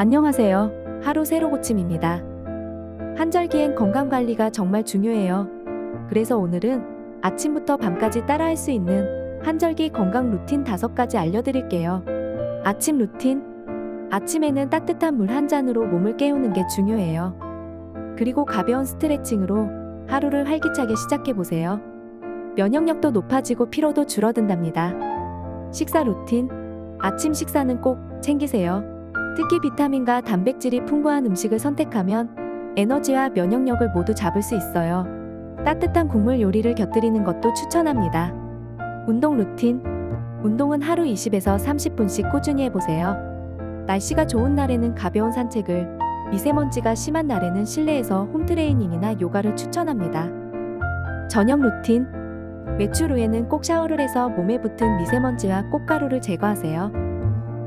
안녕하세요. 하루 새로 고침입니다. 한절기엔 건강 관리가 정말 중요해요. 그래서 오늘은 아침부터 밤까지 따라할 수 있는 한절기 건강 루틴 다섯 가지 알려드릴게요. 아침 루틴. 아침에는 따뜻한 물 한 잔으로 몸을 깨우는 게 중요해요. 그리고 가벼운 스트레칭으로 하루를 활기차게 시작해 보세요. 면역력도 높아지고 피로도 줄어든답니다. 식사 루틴. 아침 식사는 꼭 챙기세요. 특히 비타민과 단백질이 풍부한 음식을 선택하면 에너지와 면역력을 모두 잡을 수 있어요. 따뜻한 국물 요리를 곁들이는 것도 추천합니다. 운동 루틴. 운동은 하루 20에서 30분씩 꾸준히 해보세요. 날씨가 좋은 날에는 가벼운 산책을, 미세먼지가 심한 날에는 실내에서 홈트레이닝이나 요가를 추천합니다. 저녁 루틴. 외출 후에는 꼭 샤워를 해서 몸에 붙은 미세먼지와 꽃가루를 제거하세요.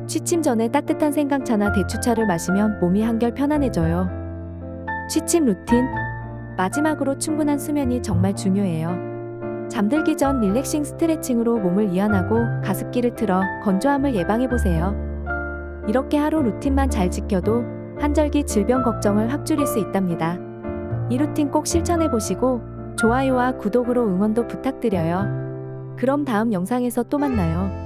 취침 전에 따뜻한 생강차나 대추차를 마시면 몸이 한결 편안해져요. 취침 루틴. 마지막으로 충분한 수면이 정말 중요해요. 잠들기 전 릴렉싱 스트레칭으로 몸을 이완하고 가습기를 틀어 건조함을 예방해보세요. 이렇게 하루 루틴만 잘 지켜도 한절기 질병 걱정을 확 줄일 수 있답니다. 이 루틴 꼭 실천해보시고 좋아요와 구독으로 응원도 부탁드려요. 그럼 다음 영상에서 또 만나요.